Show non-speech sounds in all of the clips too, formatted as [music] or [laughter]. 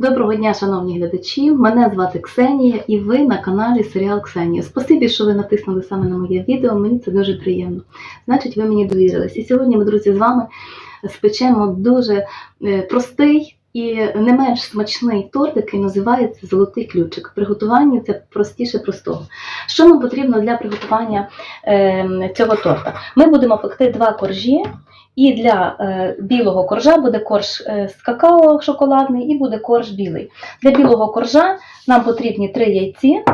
Доброго дня, шановні глядачі! Мене звати Ксенія і ви на каналі Серіал Ксенія. Спасибі, що ви натиснули саме на моє відео, мені це дуже приємно. Значить, ви мені довірились. І сьогодні ми, друзі, з вами спечемо дуже е, простий і не менш смачний торт, який називається Золотий ключик. Приготування це простіше простого. Що нам потрібно для приготування е, цього торта? Ми будемо пекти два коржі. І для е, білого коржа буде корж е, з какао шоколадний і буде корж білий. Для білого коржа нам потрібні 3 яйці,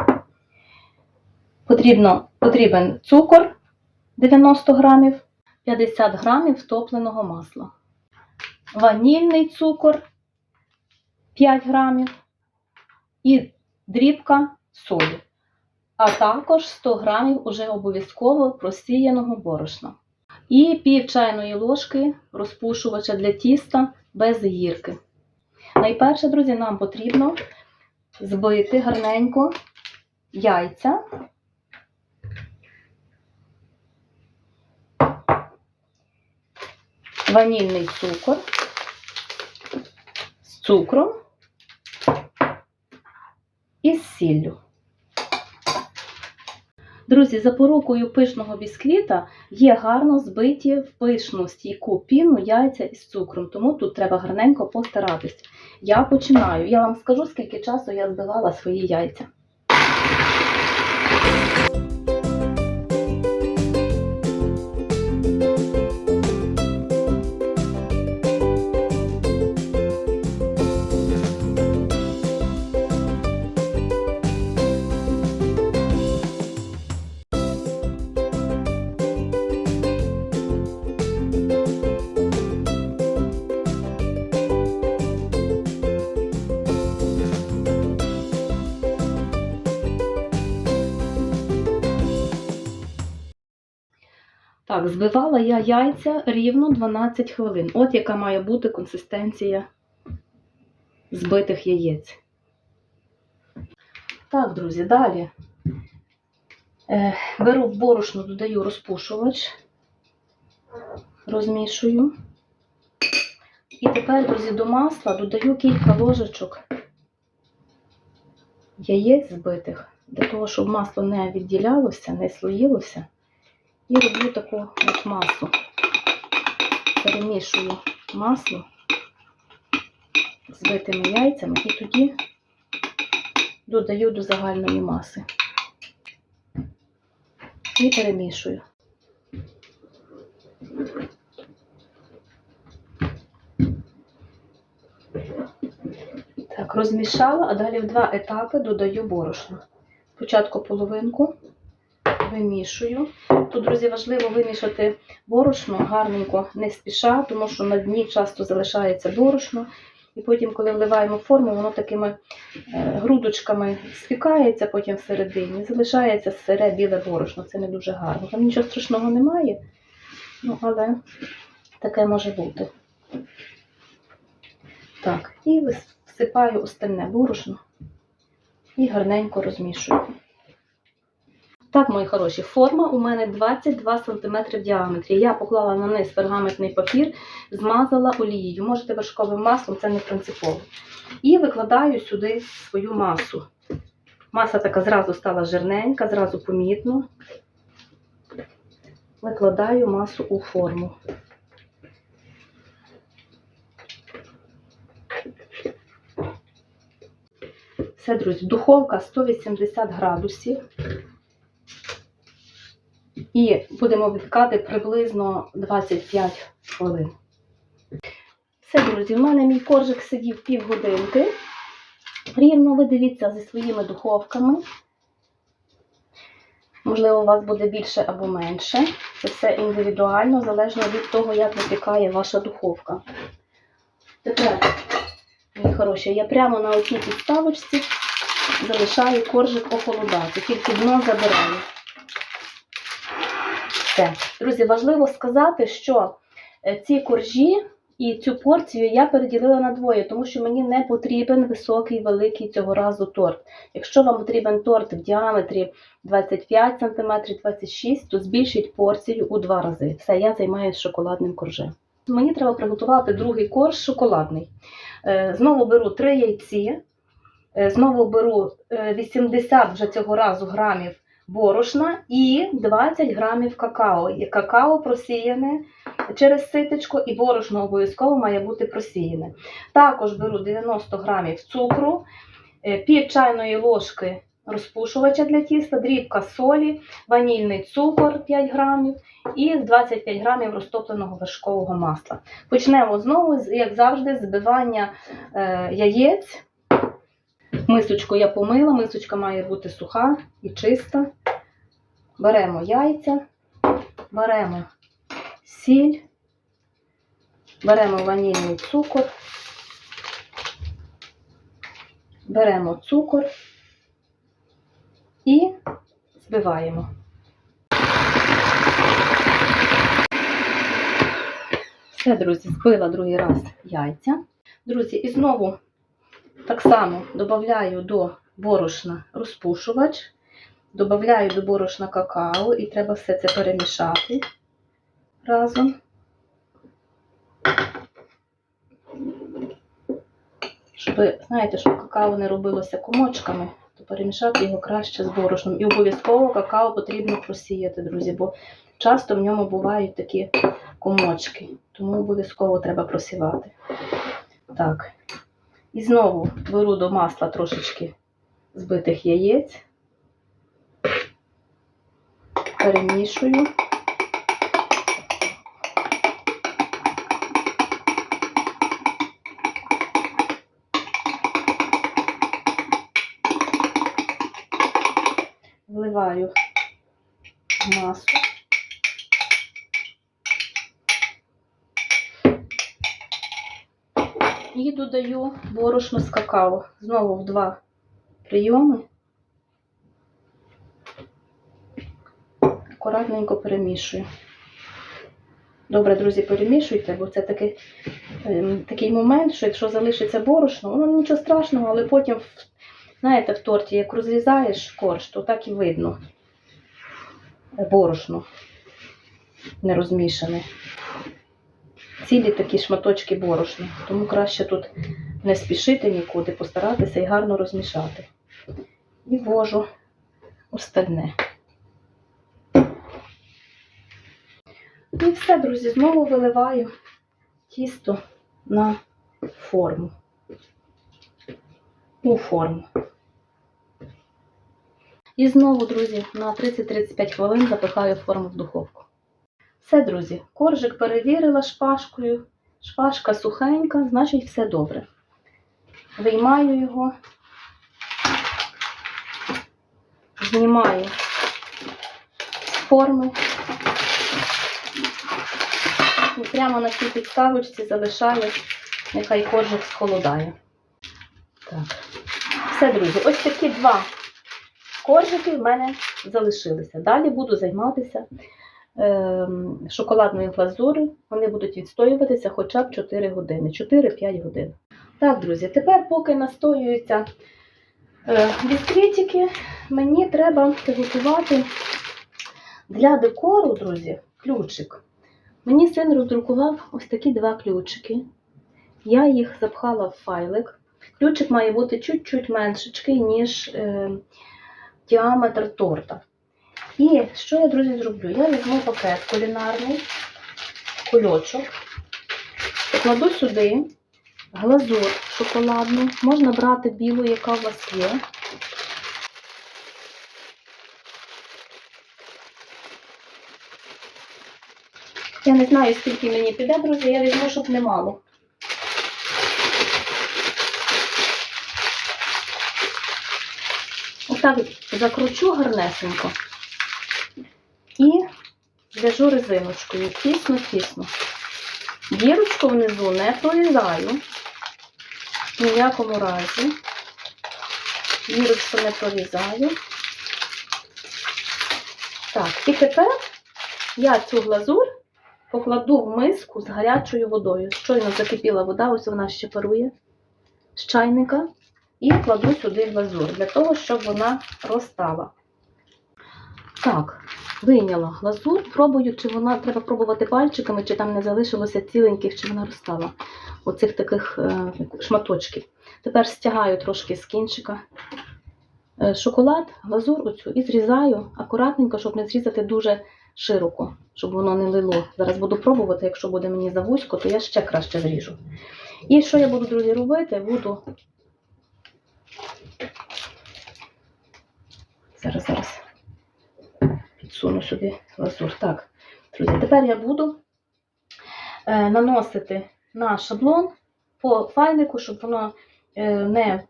потрібно, потрібен цукор 90 грамів, 50 грамів топленого масла, ванільний цукор 5 грамів і дрібка солі, а також 100 грамів уже обов'язково просіяного борошна. І пів чайної ложки розпушувача для тіста без гірки. Найперше, друзі, нам потрібно збити гарненько яйця. Ванільний цукор з цукром і з сіллю. Друзі, за порукою пишного бісквіта є гарно збиті в пишну стійку піну яйця із цукром, тому тут треба гарненько постаратись. Я починаю. Я вам скажу, скільки часу я збивала свої яйця. Так, збивала я яйця рівно 12 хвилин. От яка має бути консистенція збитих яєць. Так, друзі, далі е, беру в борошно, додаю розпушувач, розмішую. І тепер, друзі, до масла додаю кілька ложечок яєць збитих, для того, щоб масло не відділялося, не слоїлося. І роблю таку от масу. Перемішую масло з битими яйцями і тоді додаю до загальної маси. І перемішую. Так, розмішала, а далі в два етапи додаю борошно. Спочатку половинку вимішую. Тут, друзі, важливо вимішати борошно гарненько, не спіша, тому що на дні часто залишається борошно. І потім, коли вливаємо форму, воно такими е, грудочками спікається потім всередині. Залишається сире біле борошно. Це не дуже гарно. Там нічого страшного немає, ну, але таке може бути. Так, і всипаю остальне борошно і гарненько розмішую. Так, мої хороші, форма у мене 22 см в діаметрі. Я поклала на низ пергаментний папір, змазала олією. Можете вершковим маслом, це не принципово. І викладаю сюди свою масу. Маса така зразу стала жирненька, зразу помітно. Викладаю масу у форму. Все, друзі, духовка 180 градусів. І будемо випікати приблизно 25 хвилин. Все, друзі, в мене мій коржик сидів півгодинки. Рівно ви дивіться зі своїми духовками. Можливо, у вас буде більше або менше. Це все індивідуально, залежно від того, як випікає ваша духовка. Тепер, мої хороші, я прямо на одній підставочці залишаю коржик охолодати, тільки дно забираю. Все. Друзі, важливо сказати, що е, ці коржі і цю порцію я переділила на двоє, тому що мені не потрібен високий, великий цього разу торт. Якщо вам потрібен торт в діаметрі 25 см, 26 см, то збільшіть порцію у два рази. Все, я займаюся шоколадним коржем. Мені треба приготувати другий корж шоколадний. Е, Знову беру 3 яйці, е, знову беру е, 80 вже цього разу грамів борошна і 20 грамів какао. Какао просіяне через ситечко, і борошно обов'язково має бути просіяне. Також беру 90 грамів цукру, е, пів чайної ложки розпушувача для тіста, дрібка солі, ванільний цукор 5 грамів і 25 грамів розтопленого вершкового масла. Почнемо знову, як завжди, з збивання е, яєць. Мисочку я помила, мисочка має бути суха і чиста. Беремо яйця, беремо сіль, беремо ванільний цукор, беремо цукор і збиваємо. Все, друзі, збила другий раз яйця. Друзі, і знову так само додаю до борошна розпушувач, додаю до борошна какао і треба все це перемішати разом. Щоб, знаєте, щоб какао не робилося комочками, то перемішати його краще з борошном. І обов'язково какао потрібно просіяти, друзі, бо часто в ньому бувають такі комочки, тому обов'язково треба просівати. Так. І знову беру до масла трошечки збитих яєць, перемішую. Вливаю масу. І додаю борошно з какао. Знову в два прийоми. Акуратненько перемішую. Добре, друзі, перемішуйте, бо це такий, ем, такий момент, що якщо залишиться борошно, воно нічого страшного, але потім, знаєте, в торті, як розрізаєш корж, то так і видно борошно не розмішане цілі такі шматочки борошна. Тому краще тут не спішити нікуди, постаратися і гарно розмішати. І ввожу остальне. І все, друзі, знову виливаю тісто на форму. У форму. І знову, друзі, на 30-35 хвилин запихаю форму в духовку. Все, друзі, коржик перевірила шпажкою. Шпажка сухенька, значить все добре. Виймаю його, знімаю з форми. І прямо на цій підставочці залишаю, нехай коржик схолодає. Так. Все, друзі, ось такі два коржики в мене залишилися. Далі буду займатися шоколадної глазури. Вони будуть відстоюватися хоча б 4 години, 4-5 годин. Так, друзі, тепер, поки настоюються е, бісквітики, мені треба приготувати для декору, друзі, ключик. Мені син роздрукував ось такі два ключики. Я їх запхала в файлик. Ключик має бути чуть-чуть меншечкий, ніж е, діаметр торта. І що я, друзі, зроблю? Я візьму пакет кулінарний, кульочок, покладу сюди глазур шоколадну. Можна брати білу, яка у вас є. Я не знаю, скільки мені піде, друзі, я візьму, щоб немало. Отак закручу гарнесенько і в'яжу резиночкою тісно-тісно. Дірочку внизу не прорізаю в ніякому разі. Дірочку не прорізаю. Так, і тепер я цю глазур покладу в миску з гарячою водою. Щойно закипіла вода, ось вона ще парує з чайника. І кладу сюди глазур для того, щоб вона розстала. Так, вийняла глазур, пробую, чи вона треба пробувати пальчиками, чи там не залишилося ціленьких, чи вона розстала. Оцих таких е, шматочків. Тепер стягаю трошки з кінчика е, шоколад, глазур оцю і зрізаю акуратненько, щоб не зрізати дуже широко, щоб воно не лило. Зараз буду пробувати, якщо буде мені завузько, то я ще краще зріжу. І що я буду, друзі, робити? Буду. Зараз, зараз підсуну сюди лазур. Так, друзі, тепер я буду е, наносити на шаблон по файлику, щоб воно е, не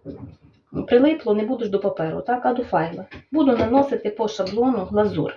прилипло, не буду ж до паперу, так, а до файла. Буду наносити по шаблону глазур.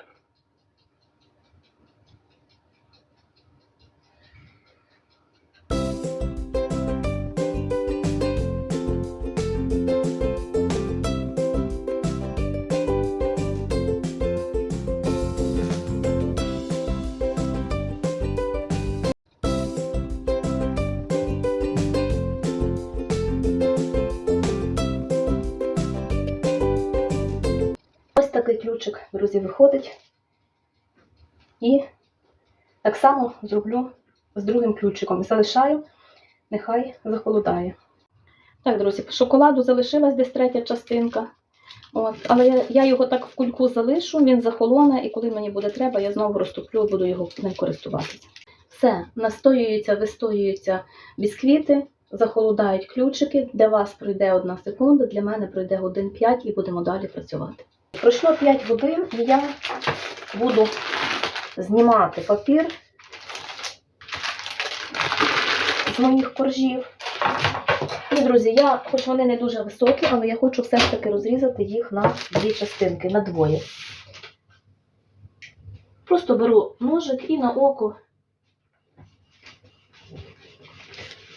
Такий ключик, друзі, виходить. І так само зроблю з другим ключиком. Залишаю, нехай захолодає. Так, друзі, по шоколаду залишилась десь третя частинка. От. Але я, його так в кульку залишу, він захолоне, і коли мені буде треба, я знову розтоплю і буду його ним користуватися. Все, настоюються, вистоюються бісквіти, захолодають ключики. Для вас пройде одна секунда, для мене пройде годин 5 і будемо далі працювати. Пройшло 5 годин, і я буду знімати папір з моїх коржів. І, друзі, я, хоч вони не дуже високі, але я хочу все ж таки розрізати їх на дві частинки, на двоє. Просто беру ножик і на око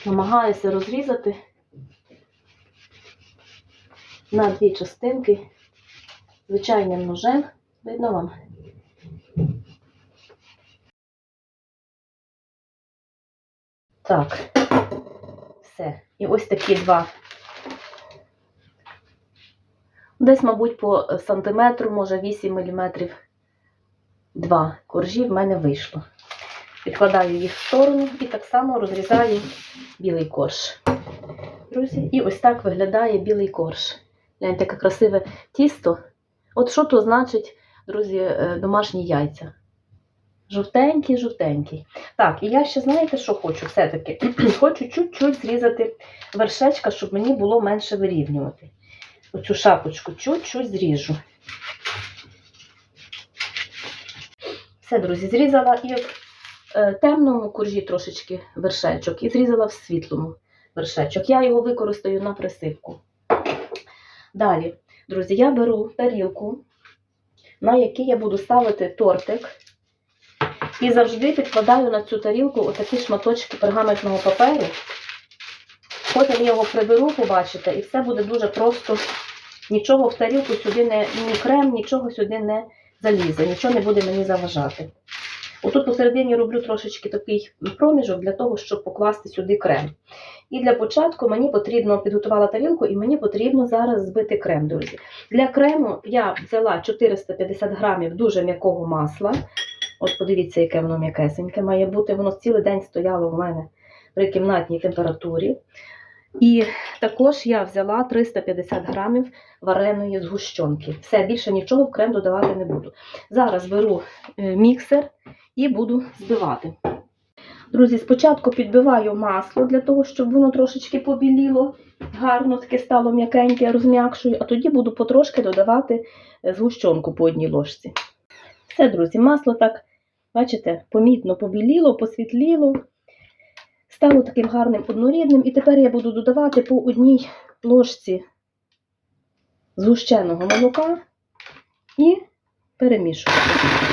намагаюся розрізати на дві частинки звичайним ножем. Видно вам? Так, все. І ось такі два. Десь, мабуть, по сантиметру, може 8 мм. Два коржі в мене вийшло. Відкладаю їх в сторону і так само розрізаю білий корж. Друзі, і ось так виглядає білий корж. Гляньте, яке красиве тісто. От що то значить, друзі, е, домашні яйця. Жовтенький, жовтенький. Так, і я ще знаєте, що хочу все-таки? [clears throat] хочу чуть-чуть зрізати вершечка, щоб мені було менше вирівнювати. Оцю шапочку чуть-чуть зріжу. Все, друзі, зрізала і в е, темному коржі трошечки вершечок, і зрізала в світлому вершечок. Я його використаю на присипку. Далі, друзі, я беру тарілку, на якій я буду ставити тортик. І завжди підкладаю на цю тарілку отакі шматочки пергаментного паперу. Потім я його приберу, побачите, і все буде дуже просто. Нічого в тарілку сюди не, ні крем, нічого сюди не залізе, нічого не буде мені заважати. Отут посередині роблю трошечки такий проміжок для того, щоб покласти сюди крем. І для початку мені потрібно підготувала тарілку, і мені потрібно зараз збити крем, друзі. Для крему я взяла 450 грамів дуже м'якого масла. От подивіться, яке воно м'якесеньке має бути. Воно цілий день стояло в мене при кімнатній температурі. І також я взяла 350 грамів вареної згущенки. Все, більше нічого в крем додавати не буду. Зараз беру е, міксер і буду збивати. Друзі, спочатку підбиваю масло для того, щоб воно трошечки побіліло, гарно таке стало м'якеньке, розм'якшую, а тоді буду потрошки додавати е, згущенку по одній ложці. Все, друзі, масло так, бачите, помітно побіліло, посвітліло, стало таким гарним однорідним. І тепер я буду додавати по одній ложці згущеного молока і перемішувати.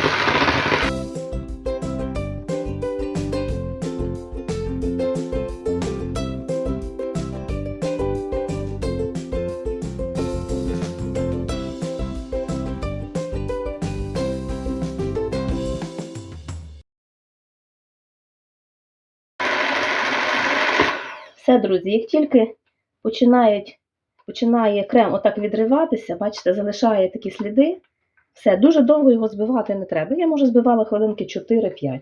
Все, друзі, як тільки починають, починає крем отак відриватися, бачите, залишає такі сліди, Все, дуже довго його збивати не треба. Я, може, збивала хвилинки 4-5.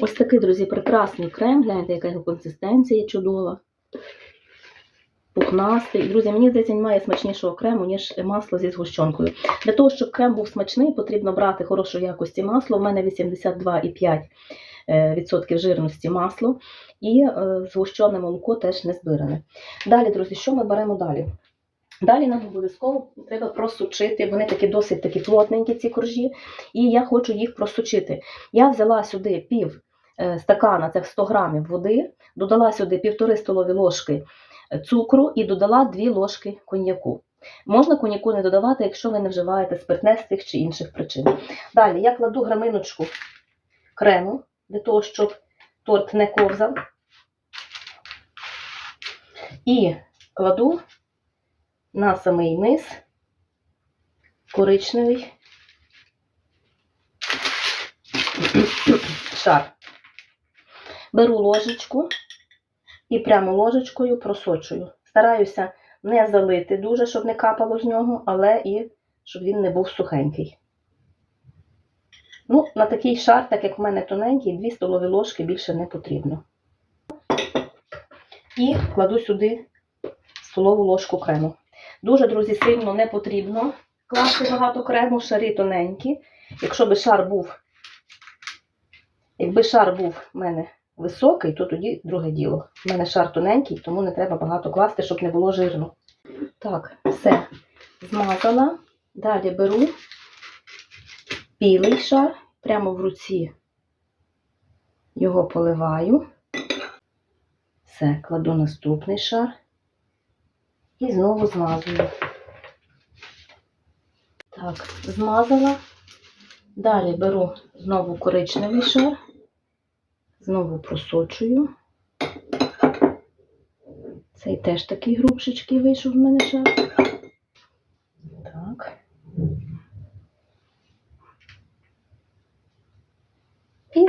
Ось такий, друзі, прекрасний крем. Гляньте, яка його консистенція чудова. Пухнастий. Друзі, мені здається, немає смачнішого крему, ніж масло зі згущенкою. Для того, щоб крем був смачний, потрібно брати хорошої якості масло. У мене 82,5% е, відсотків жирності масло. І е, згущене молоко теж не збиране. Далі, друзі, що ми беремо далі? Далі нам обов'язково треба просучити. Вони такі досить такі плотненькі, ці коржі, і я хочу їх просучити. Я взяла сюди пів е, стакана, це 100 грамів води, додала сюди півтори столові ложки е, цукру і додала 2 ложки коньяку. Можна коньяку не додавати, якщо ви не вживаєте спиртне з тих чи інших причин. Далі я кладу граминочку крему для того, щоб торт не ковзав. І кладу на самий низ коричневий шар. Беру ложечку і прямо ложечкою просочую. Стараюся не залити дуже, щоб не капало з нього, але і щоб він не був сухенький. Ну, на такий шар, так як в мене тоненький, 2 столові ложки більше не потрібно. І кладу сюди столову ложку крему. Дуже, друзі, сильно не потрібно класти багато крему, шари тоненькі. Якщо би шар був, якби шар був в мене високий, то тоді друге діло. У мене шар тоненький, тому не треба багато класти, щоб не було жирно. Так, все змазала. Далі беру білий шар, прямо в руці його поливаю. Все, кладу наступний шар і знову змазую. Так, змазала. Далі беру знову коричневий шар, знову просочую. Цей теж такий грубшечкий вийшов в мене шар. Так.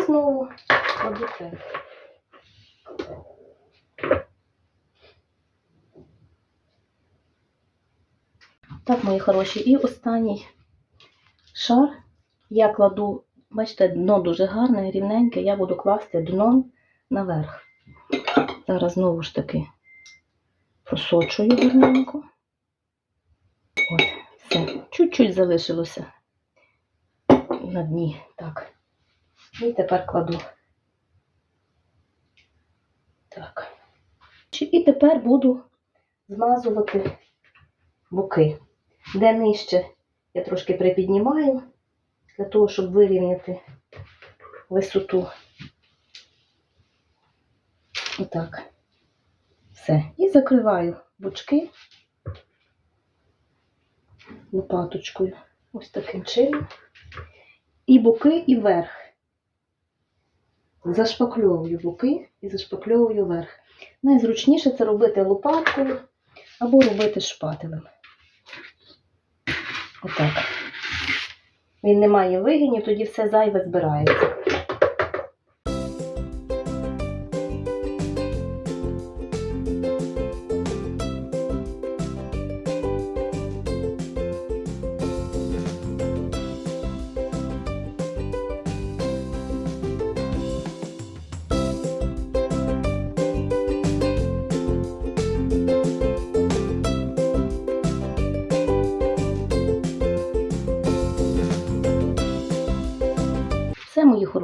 Знову кладу крем. Так, мої хороші, і останній шар я кладу, бачите, дно дуже гарне, рівненьке, я буду класти дном наверх. Зараз знову ж таки просочую гарненько. От, все, чуть-чуть залишилося на дні. Так. І тепер кладу. Так. І тепер буду змазувати боки. Де нижче я трошки припіднімаю, для того, щоб вирівняти висоту. Отак. Все. І закриваю бочки лопаточкою. Ось таким чином. І боки, і верх. Зашпакльовую боки і зашпакльовую верх. Найзручніше це робити лопаткою або робити шпателем. Отак. Він не має вигинів, тоді все зайве збирається.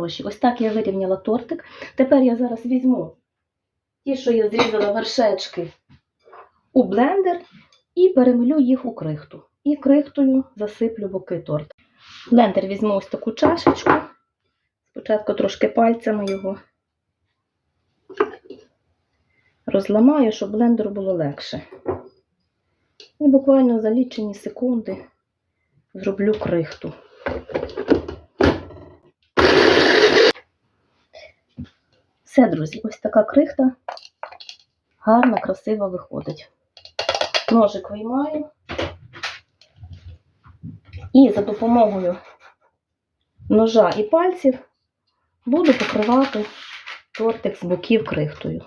Хороші, ось так я вирівняла тортик. Тепер я зараз візьму ті, що я зрізала вершечки у блендер і перемелю їх у крихту. І крихтою засиплю боки торта. Блендер візьму ось таку чашечку. Спочатку трошки пальцями його розламаю, щоб блендеру було легше. І буквально за лічені секунди зроблю крихту. Все, друзі, ось така крихта гарна, красива виходить. Ножик виймаю і за допомогою ножа і пальців буду покривати тортик з боків крихтою.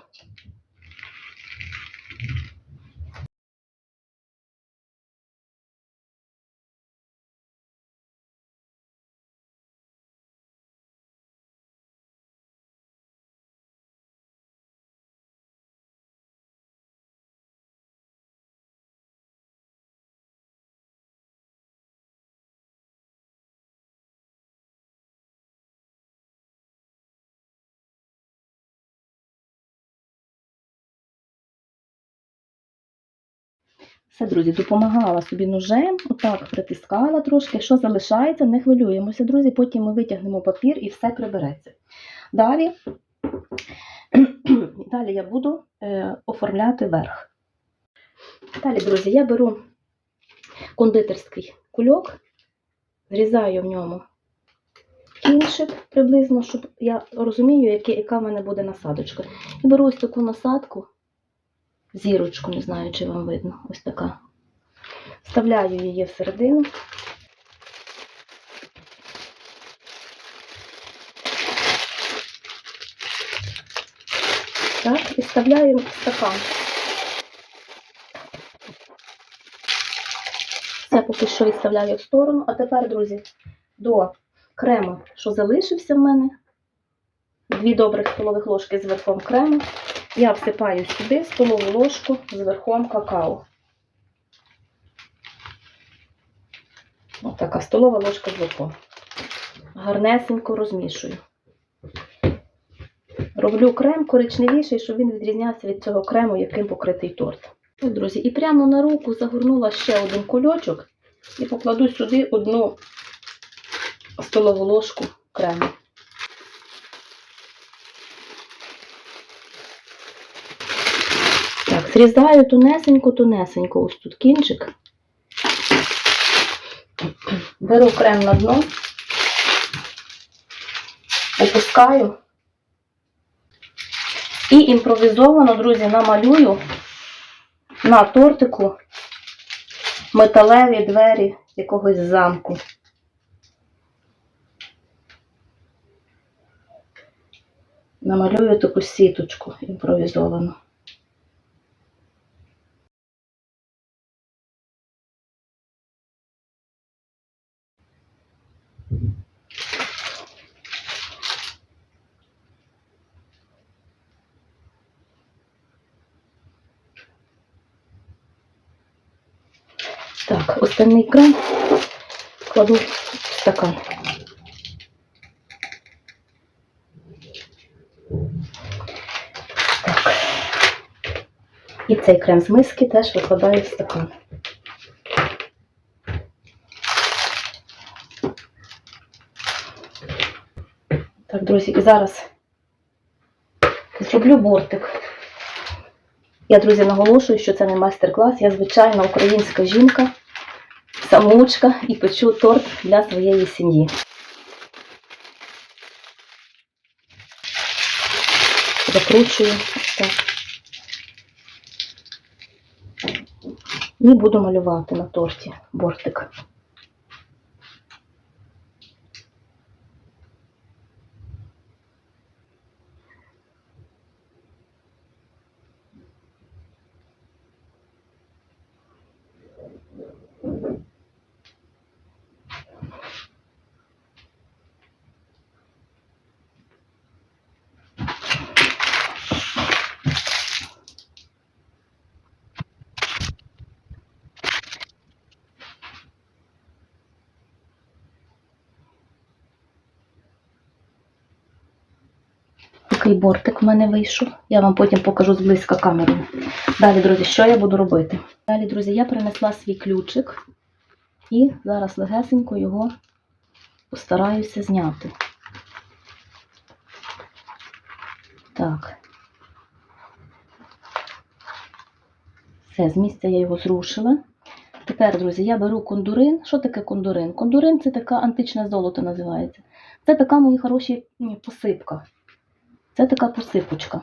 Все, друзі, допомагала собі ножем, отак притискала трошки. Що залишається, не хвилюємося, друзі. Потім ми витягнемо папір і все прибереться. Далі, [clears throat] далі я буду е, оформляти верх. Далі, друзі, я беру кондитерський кульок, зрізаю в ньому кінчик приблизно, щоб я розумію, яка в мене буде насадочка. І беру ось таку насадку, зірочку, не знаю, чи вам видно, ось така. Вставляю її всередину. Так, і вставляю в стакан. Це поки що відставляю в сторону. А тепер, друзі, до крему, що залишився в мене, дві добрих столових ложки з верхом крему, я всипаю сюди столову ложку з верхом какао. Ось така столова ложка з верхом. Гарнесенько розмішую. Роблю крем коричневіший, щоб він відрізнявся від цього крему, яким покритий торт. Ось, друзі, і прямо на руку загорнула ще один кульочок і покладу сюди одну столову ложку крему. Так, зрізаю тунесенько-тунесенько ось тут кінчик. Беру крем на дно, опускаю і імпровізовано, друзі, намалюю на тортику металеві двері якогось замку. Намалюю таку сіточку імпровізовану. Так, остальний крем кладу в стакан. Так. І цей крем з миски теж викладаю в стакан. Так, друзі, і зараз зроблю бортик. Я, друзі, наголошую, що це не майстер-клас. Я звичайна українська жінка, самоучка і печу торт для своєї сім'ї. Закручую так. І буду малювати на торті бортик. Такий бортик в мене вийшов. Я вам потім покажу зблизька камерою. Далі, друзі, що я буду робити? Далі, друзі, я принесла свій ключик і зараз легесенько його постараюся зняти. Так. Все, з місця я його зрушила. Тепер, друзі, я беру кондурин. Що таке кондурин? Кондурин це така античне золото називається. Це така, мої хороші, посипка. Це така посипочка.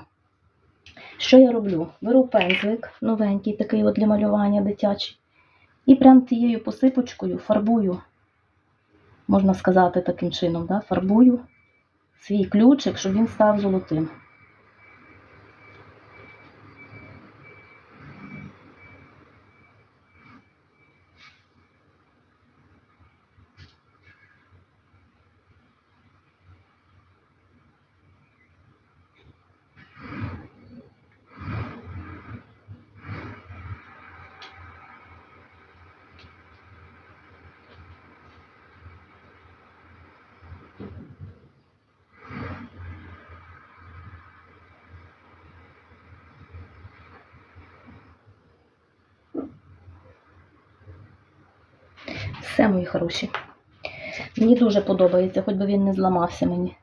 Що я роблю? Беру пензлик новенький, такий от для малювання дитячий. І прям цією посипочкою фарбую, можна сказати таким чином, да? фарбую свій ключик, щоб він став золотим. Хороші. Мені дуже подобається, хоч би він не зламався мені.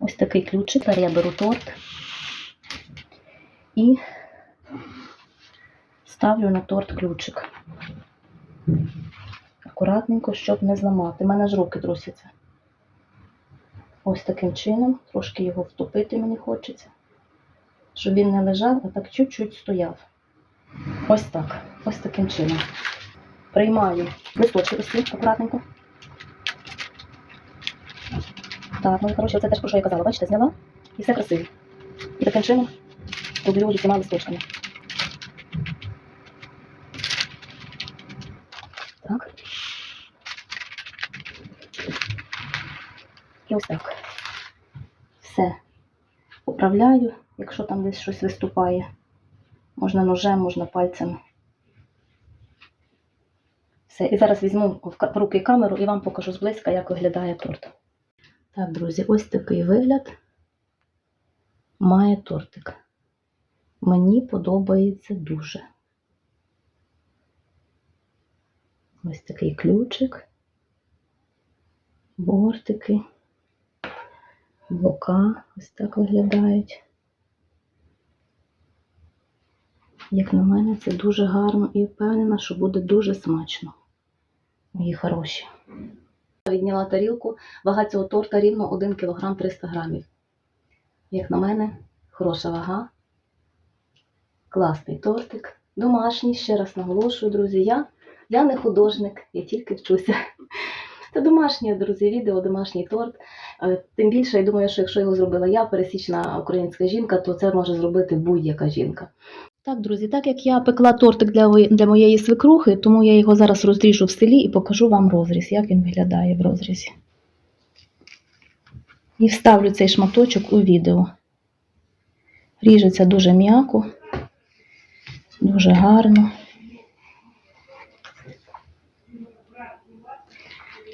Ось такий ключик. Тепер я беру торт і ставлю на торт ключик. Акуратненько, щоб не зламати. У мене ж руки трусяться. Ось таким чином, трошки його втопити мені хочеться, щоб він не лежав, а так чуть-чуть стояв. Ось так, ось таким чином. Приймаю листочки ось ці, акуратненько. Так, ну коротше, це теж про що я казала. Бачите, зняла і все красиво. І таким чином роблю усіма листочками. Так. І ось так. Все. Поправляю, якщо там десь щось виступає. Можна ножем, можна пальцем. Все. І зараз візьму в руки камеру і вам покажу зблизька, як виглядає торт. Так, друзі, ось такий вигляд має тортик. Мені подобається дуже. Ось такий ключик, бортики, бока ось так виглядають. Як на мене, це дуже гарно і впевнена, що буде дуже смачно. Мої хороші. Відняла тарілку, вага цього торта рівно 1 кг 300 грамів. Як на мене, хороша вага. Класний тортик. Домашній, ще раз наголошую, друзі. Я, я не художник, я тільки вчуся. Це домашнє, друзі, відео, домашній торт. Е, Тим більше, я думаю, що якщо його зробила я, пересічна українська жінка, то це може зробити будь-яка жінка. Так, друзі, так як я пекла тортик для, для моєї свекрухи, тому я його зараз розріжу в селі і покажу вам розріз, як він виглядає в розрізі. І вставлю цей шматочок у відео. Ріжеться дуже м'яко, дуже гарно.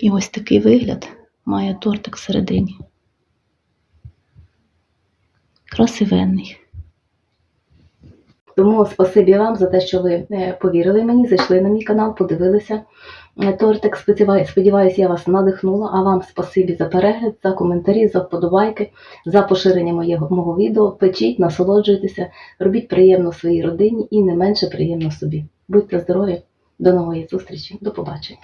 І ось такий вигляд має тортик всередині. Красивенний. Тому спасибі вам за те, що ви е, повірили мені, зайшли на мій канал, подивилися е, тортик. Сподіваюсь, я вас надихнула. А вам спасибі за перегляд, за коментарі, за вподобайки, за поширення моєго мого відео. Печіть, насолоджуйтеся, робіть приємно своїй родині і не менше приємно собі. Будьте здорові, до нової зустрічі, до побачення.